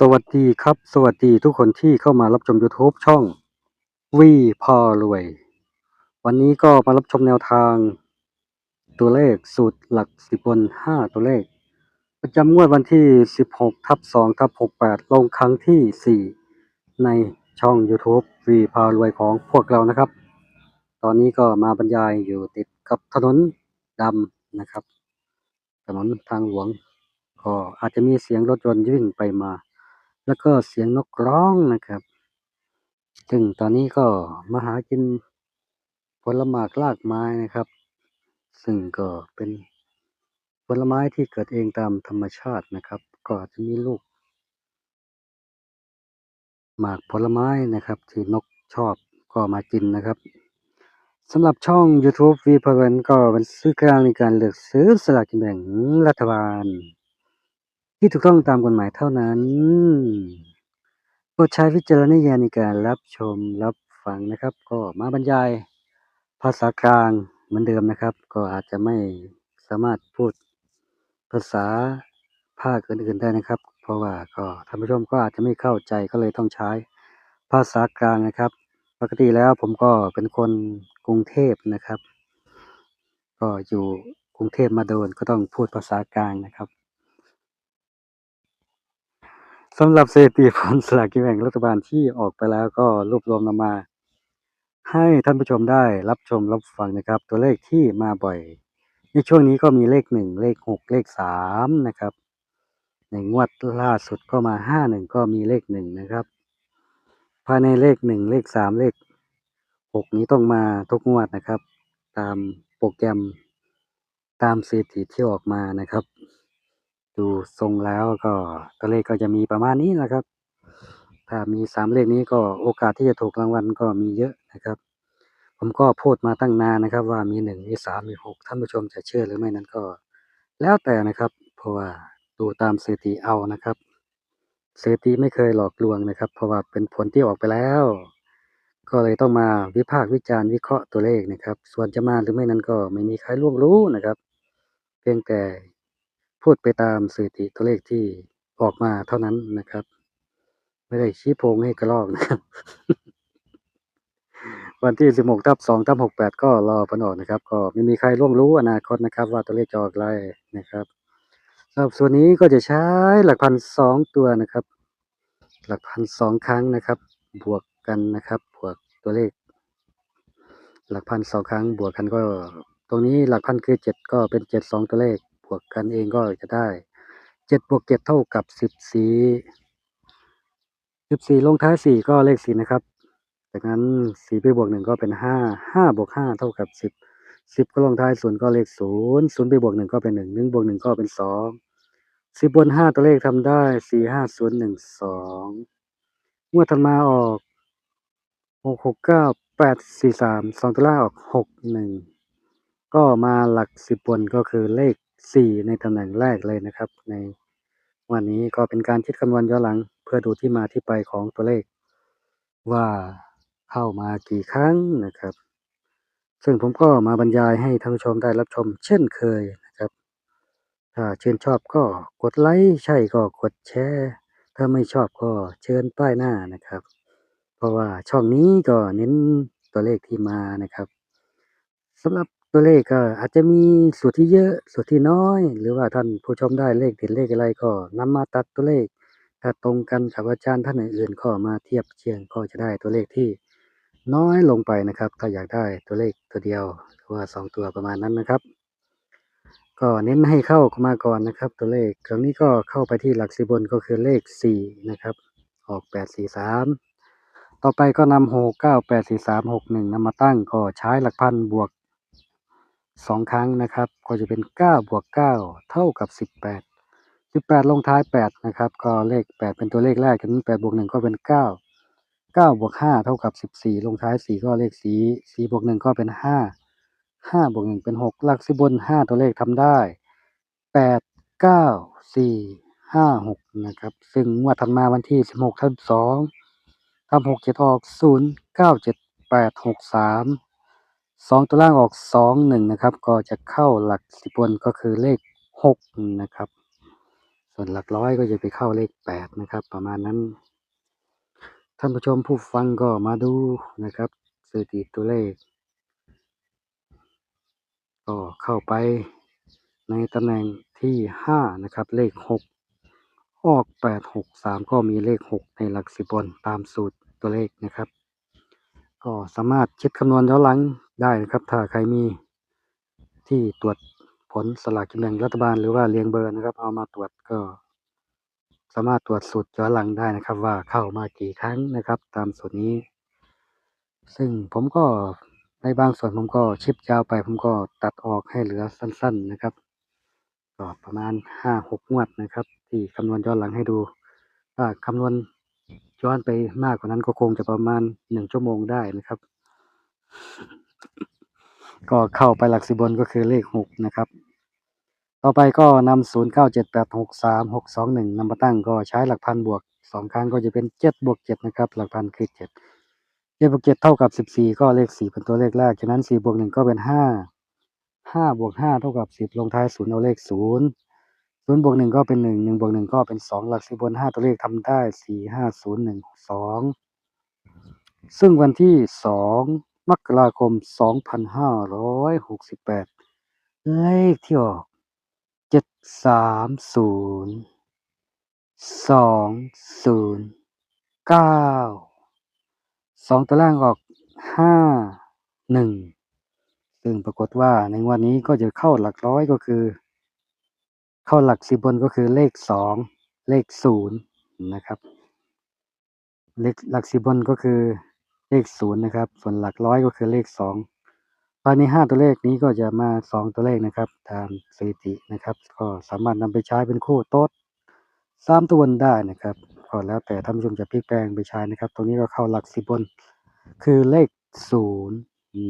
สวัสดีครับ สวัสดีทุกคนที่เข้ามารับชม YouTube ช่องวีพารวย วันนี้ก็มารับชมแนวทาง ตัวเลขสูตรหลักสิบบนห้าตัวเลข ประจำงวดวันที่ 16ทับ2ทับ68 ลงครั้งที่ 4 ในช่อง YouTube วีพารวยของพวกเรานะครับ ตอนนี้ก็มาบรรยายอยู่ติดกับถนนดำนะครับ ถนนทางหลวงก็อาจจะมีเสียงรถยนต์วิ่งไปมา แล้วก็เสียงนกร้องนะครับ ซึ่งตอนนี้ก็มาหากินผลหมากลากไม้นะครับ ซึ่งก็เป็นผลไม้ที่เกิดเองตามธรรมชาตินะครับ ก็จะมีลูก หมากผลไม้นะครับ ที่นกชอบก็มากินนะครับสำหรับช่อง YouTube v p r e n ก็เป็นซื้อกลางในการเลือกซื้อสลากกินแบ่งรัฐบาล ที่ถูกต้องตามกฎหมายเท่านั้นโปรดใช้วิจารณญาณในการรับชมรับฟังนะครับ ก็มาบรรยายภาษากลางเหมือนเดิมนะครับ ก็อาจจะไม่สามารถพูดภาษาภาคอื่นๆได้นะครับ เพราะว่าก็ท่านผู้ชมก็อาจจะไม่เข้าใจก็เลยต้องใช้ภาษากลางนะครับ ปกติแล้วผมก็เป็นคนกรุงเทพนะครับ ก็อยู่กรุงเทพมาโดนก็ต้องพูดภาษากลางนะครับ สำหรับสถิติผลสลากกินแบ่งรัฐบาลที่ออกไปแล้วก็รวบรวมนำมา ให้ท่านผู้ชมได้รับชมรับฟังนะครับ ตัวเลขที่มาบ่อย ในช่วงนี้ก็มีเลขหนึ่งเลขหกเลขสามนะครับในงวดล่าสุดก็มาห้าหนึ่งก็มีเลขหนึ่งนะครับ ภายในเลขหนึ่งเลขสามเลขหกนี้ต้องมาทุกงวดนะครับ ตามโปรแกรมตามสถิติที่ออกมานะครับ ดูทรงแล้วก็ตัวเลขก็จะมีประมาณนี้นะครับ ถ้ามีสามเลขนี้ก็โอกาสที่จะถูกรางวัลก็มีเยอะนะครับ ผมก็พูดมาตั้งนานนะครับ ว่ามีหนึ่งมีสามมีหกท่านผู้ชมจะเชื่อหรือไม่นั้นก็ แล้วแต่นะครับ เพราะว่าดูตามสถิติเอานะครับสถิติไม่เคยหลอกลวงนะครับ เพราะว่าเป็นผลที่ออกไปแล้ว ก็เลยต้องมาวิพากษ์วิจารณ์วิเคราะห์ตัวเลขนะครับ ส่วนจะมาหรือไม่นั้นก็ไม่มีใครล่วงรู้นะครับ เพียงแต่ พูดไปตามสถิติตัวเลขที่ออกมาเท่านั้นนะครับ ไม่ได้ชี้โพงให้กระลอกนะครับ วันที่ 16ทับ2ทับ68 ก็รอผลออกนะครับ ก็ไม่มีใครล่วงรู้อนาคตนะครับ ว่าตัวเลขจะออกอะไรนะครับสำหรับส่วนนี้ก็จะใช้หลักพันสองตัวนะครับ หลักพันสองครั้งนะครับ บวกกันนะครับ บวกตัวเลข หลักพันสองครั้งบวกกันก็ ตรงนี้หลักพันคือเจ็ดก็เป็นเจ็ดสองตัวเลข บวกกันเองก็จะได้เจ็ดบวกเจ็ดเท่ากับสิบสี่สิบสี่ลงท้ายสี่ก็เลขสี่นะครับ จากนั้นสี่ไปบวกหนึ่งก็เป็นห้าห้าบวกห้าเท่ากับสิบสิบก็ลงท้ายศูนย์ก็เลขศูนย์ศูนย์ไปบวกหนึ่งก็เป็นหนึ่งหนึ่งบวกหนึ่งก็เป็นสองสิบบนห้าตัวเลขทำได้สี่ห้าศูนย์หนึ่งสองงวดถัดมาออกหกหกเก้าแปดสี่สามสองตัวล่างออกหกหนึ่งก็มาหลักสิบบนก็คือเลข สี่ในตำแหน่งแรกเลยนะครับ ในวันนี้ก็เป็นการคิดคำนวณย้อนหลัง เพื่อดูที่มาที่ไปของตัวเลข ว่าเข้ามากี่ครั้งนะครับ ซึ่งผมก็มาบรรยายให้ท่านผู้ชมได้รับชม เช่นเคยนะครับ ถ้าชื่นชอบก็กดไลค์ใช่ก็กดแชร์ถ้าไม่ชอบก็เชิญป้ายหน้านะครับ เพราะว่าช่องนี้ก็เน้นตัวเลขที่มานะครับสำหรับ ตัวเลขก็อาจจะมีสูตรที่เยอะสูตรที่น้อย หรือว่าท่านผู้ชมได้เลขเด็ดเลขอะไรก็นำมาตัดตัวเลข ถ้าตรงกันกับอาจารย์ท่านอื่นๆก็มาเทียบเคียงก็จะได้ตัวเลขที่น้อยลงไปนะครับ ถ้าอยากได้ตัวเลขตัวเดียวหรือว่าสองตัวประมาณนั้นนะครับ ก็เน้นให้เข้ามาก่อนนะครับ ตัวเลขครั้งนี้ก็เข้าไปที่หลักสิบบนก็คือเลขสี่นะครับออกแปดสี่สามต่อไปก็นำหกเก้าแปดสี่สามหกหนึ่งนำมาตั้งก็ใช้หลักพันบวก สองครั้งนะครับ ก็จะเป็นเก้าบวกเก้าเท่ากับสิบแปดสิบแปดลงท้ายแปดนะครับ ก็เลขแปดเป็นตัวเลขแรกจากนั้นแปดบวกหนึ่งก็เป็นเก้าเก้าบวกห้าเท่ากับสิบสี่ลงท้ายสี่ก็เลขสี่สี่บวกหนึ่งก็เป็นห้าห้าบวกหนึ่งเป็นหกหลักสิบบนห้าตัวเลขทำได้แปดเก้าสี่ห้าหกนะครับ ซึ่งงวดถัดมาวันที่สิบหกทับสองทำหกเจ็ดออกศูนย์เก้าเจ็ดแปดหกสาม สองตัวล่างออกสองหนึ่งนะครับ ก็จะเข้าหลักสิบบนก็คือเลขหกนะครับ ส่วนหลักร้อยก็จะไปเข้าเลขแปดนะครับ ประมาณนั้น ท่านผู้ชมผู้ฟังก็มาดูนะครับสถิติตัวเลข ก็เข้าไปในตำแหน่งที่ห้านะครับ เลขหกออกแปดหกสามก็มีเลขหกในหลักสิบบนตามสูตรตัวเลขนะครับ ก็สามารถเช็คคำนวณย้อนหลัง ได้นะครับ ถ้าใครมีที่ตรวจผลสลากกินแบ่งรัฐบาลหรือว่าเรียงเบอร์นะครับ เอามาตรวจก็ สามารถตรวจสูตรย้อนหลังได้นะครับ ว่าเข้ามากี่ครั้งนะครับ ตามสูตรนี้ ซึ่งผมก็ในบางส่วนผมก็ชิปยาวไป ผมก็ตัดออกให้เหลือสั้น ๆนะครับก็ประมาณห้าหกงวดนะครับ ที่คำนวณย้อนหลังให้ดู ถ้าคำนวณย้อนไปมากกว่านั้นก็คงจะประมาณหนึ่งชั่วโมงได้นะครับ ก็เข้าไปหลักสิบบนก็คือเลขหกนะครับ ต่อไปก็นำศูนย์เก้าเจ็ดแปดหกสามหกสองหนึ่งนำมาตั้งก็ใช้หลักพันบวกสองครั้งก็จะเป็นเจ็ดบวกเจ็ดนะครับ หลักพันคือเจ็ดเจ็ดบวกเจ็ดเท่ากับสิบสี่ก็เลขสี่เป็นตัวเลขแรก ฉะนั้นสี่บวกหนึ่งก็เป็นห้าห้าบวกห้าเท่ากับสิบลงท้ายศูนย์เอาเลขศูนย์ศูนย์บวกหนึ่งก็เป็นหนึ่งหนึ่งบวกหนึ่งก็เป็นสองหลักสิบบนห้าตัวเลขทำได้สี่ห้าศูนย์หนึ่งสองซึ่งวันที่สอง มกราคมสองพันห้าร้อยหกสิบแปดเลขที่ออกเจ็ดสามศูนย์สองศูนย์เก้าสองตัวล่างออกห้าหนึ่งซึ่งปรากฏว่าในวันนี้ก็จะเข้าหลักร้อยก็คือ เข้าหลักสิบบนก็คือเลขสองเลขศูนย์นะครับ เลขหลักสิบบนก็คือ เลขศูนย์นะครับ ส่วนหลักร้อยก็คือเลขสองภายในห้าตัวเลขนี้ก็จะมาสองตัวเลขนะครับ ตามสถิตินะครับ ก็สามารถนำไปใช้เป็นคู่โต๊ดสามตัวบนได้นะครับก็แล้วแต่ท่านผู้ชมจะพลิกแปลงไปใช้นะครับ ตรงนี้ก็เข้าหลักสิบบน คือเลขศูนย์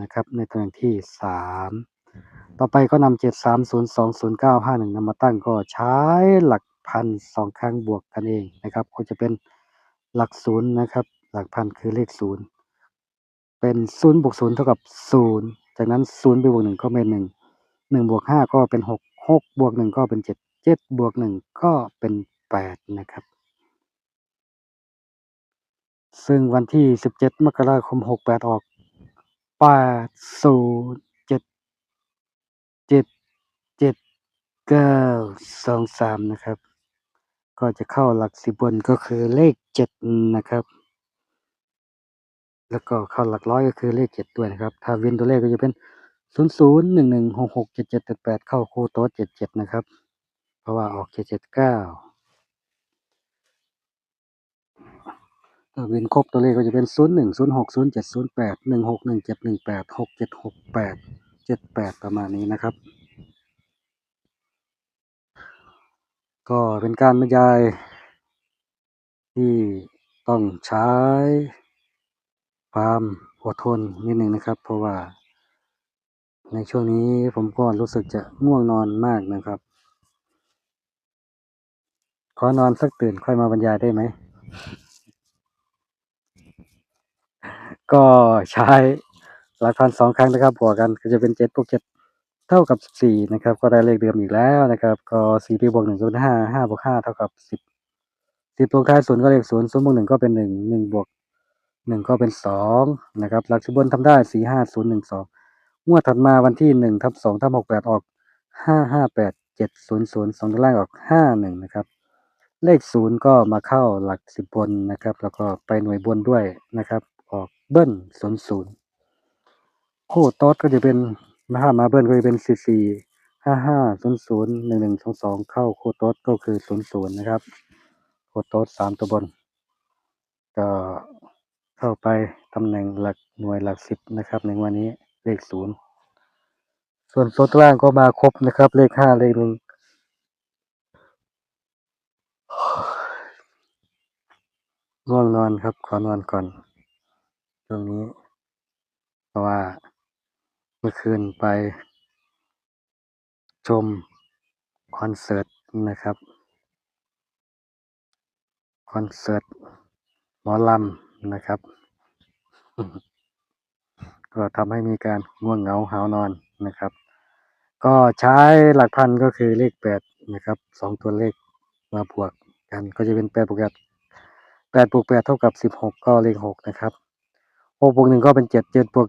นะครับ ในตำแหน่งที่สามต่อไปก็นำเจ็ดสามศูนย์สองศูนย์เก้าห้าหนึ่งนำมาตั้งก็ใช้หลักพันสองครั้งบวกกันเองนะครับ ก็จะเป็นหลักศูนย์นะครับ หลักพันคือเลขศูนย์ เป็นศูนย์บวกศูนย์เท่ากับศูนย์จากนั้นศูนย์ไปบวกหนึ่งก็เป็นหนึ่งหนึ่งบวกห้าก็เป็นหกหกบวกหนึ่งก็เป็นเจ็ดเจ็ดบวกหนึ่งก็เป็นแปดนะครับ ซึ่งวันที่สิบเจ็ดมกราคมหกแปดออกแปดศูนย์เจ็ดเจ็ดเจ็ดเก้าสองสามนะครับ ก็จะเข้าหลักสิบบนก็คือเลขเจ็ดนะครับ แล้วก็เข้าหลักร้อยก็คือเลขเจ็ดด้วยนะครับ ถ้าเว้นตัวเลขก็จะเป็นศูนย์ศูนย์หนึ่งหนึ่งหกหกเจ็ดเจ็ดแปดแปดเข้าคู่โต๊ะเจ็ดเจ็ดนะครับ เพราะว่าออกเจ็ดเจ็ดเก้าถ้าเว้นครบตัวเลขก็จะเป็นศูนย์หนึ่งศูนย์หกศูนย์เจ็ดศูนย์แปดหนึ่งหกหนึ่งเจ็ดหนึ่งแปดหกเจ็ดหกแปดเจ็ดแปดประมาณนี้นะครับ ก็เป็นการบรรยายที่ต้องใช้ ความอดทนนิดหนึ่งนะครับ เพราะว่า ในช่วงนี้ผมก็รู้สึกจะง่วงนอนมากนะครับ ขอนอนสักตื่นค่อยมาบรรยายได้ไหม ก็ใช้หลักพันสองครั้งนะครับบวกกันก็จะเป็นเจ็ดบวกเจ็ดเท่ากับสิบสี่นะครับ ก็ได้เลขเดิมอีกแล้วนะครับ ก็สี่ปีบวกหนึ่งก็เป็นห้าห้าบวกห้าเท่ากับสิบสิบลงท้ายศูนย์ก็เลขศูนย์ศูนย์บวกหนึ่งก็เป็นหนึ่งหนึ่งบวก หนึ่งก็เป็นสองนะครับหลักสิบบนทำได้สี่ห้าศูนย์หนึ่งสองงวดถัดมาวันที่หนึ่งทับสองทับหกแปดออกห้าห้าแปดเจ็ดศูนย์ศูนย์สองตัวล่างออกห้าหนึ่งนะครับ เลขศูนย์ก็มาเข้าหลักสิบบนนะครับ แล้วก็ไปหน่วยบนด้วยนะครับ ออกเบิ้ลศูนย์ศูนย์คู่โต๊ดก็จะเป็นมาห้ามาเบิ้ลก็จะเป็นสี่สี่ห้าห้าศูนย์ศูนย์หนึ่งหนึ่งสองสองเข้าคู่โต๊ดก็คือศูนย์ศูนย์นะครับคู่โต๊ดสามตัวบนก็ เข้าไปตำแหน่งหลักหน่วยหลักสิบนะครับในวันนี้เลขศูนย์ส่วนโต๊ดล่างก็มาครบนะครับ เลขห้าเลขหนึ่งง่วงนอนครับ ขอนอนก่อนช่วงนี้ เพราะว่าเมื่อคืนไป ชมคอนเสิร์ตนะครับ คอนเสิร์ตหมอลำ นะครับ ก็ทำให้มีการง่วงเหงาหาวนอนนะครับ ก็ใช้หลักพันก็คือเลขแปดนะครับสองตัวเลขมาบวกกันก็จะเป็นแปดบวกแปดแปดบวกแปดเท่ากับสิบหกก็เลขหกนะครับหกบวกหนึ่งก็เป็นเจ็ดเจ็ดบวก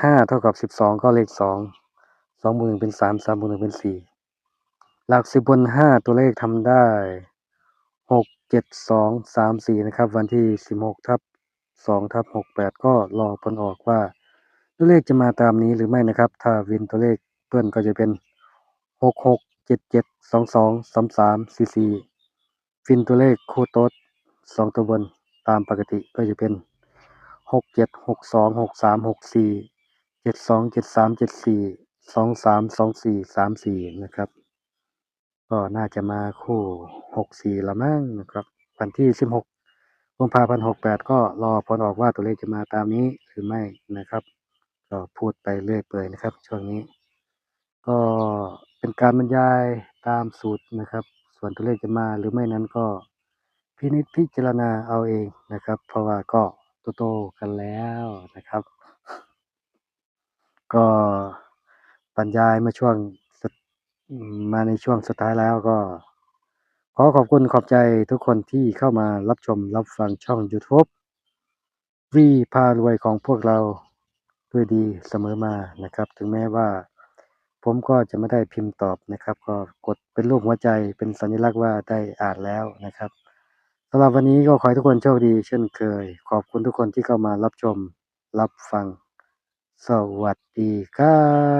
ห้าเท่ากับสิบสองก็เลขสองสองบวกหนึ่งเป็นสามสามบวกหนึ่งเป็นสี่หลักสิบบนห้าตัวเลขทำได้ เจ็ดสองสามสี่นะครับ วันที่สิบหกทับสองทับหกแปดก็รอผลออกว่าตัวเลขจะมาตามนี้หรือไม่นะครับ ถ้าวินตัวเลขเพื่อนก็จะเป็นหกหกเจ็ดเจ็ดสองสองสามสามสี่สี่ฟินตัวเลขคู่โต๊ดสองตัวบนตามปกติก็จะเป็นหกเจ็ดหกสองหกสามหกสี่เจ็ดสองเจ็ดสามเจ็ดสี่สองสามสองสี่สามสี่นะครับ ก็น่าจะมาคู่หกสี่ละมั้งนะครับ วันที่สิบหกกุมภาพันธ์หกแปดก็รอผลออกว่าตัวเลขจะมาตามนี้หรือไม่นะครับ ก็พูดไปเรื่อยเปื่อยนะครับ ช่วงนี้ ก็เป็นการบรรยายตามสูตรนะครับ ส่วนตัวเลขจะมาหรือไม่นั้นก็พินิจพิจารณาเอาเองนะครับ เพราะว่าก็โตๆกันแล้วนะครับ ก็บรรยายมาช่วง มาในช่วงสุดท้ายแล้วก็ ขอขอบคุณขอบใจทุกคนที่เข้ามารับชมรับฟังช่อง YouTube วีพารวยของพวกเราด้วยดีเสมอมานะครับ ถึงแม้ว่า ผมก็จะไม่ได้พิมพ์ตอบนะครับ ก็กดเป็นรูปหัวใจเป็นสัญลักษณ์ว่าได้อ่านแล้วนะครับสำหรับวันนี้ก็ขอให้ทุกคนโชคดีเช่นเคย ขอบคุณทุกคนที่เข้ามารับชมรับฟัง สวัสดีครับ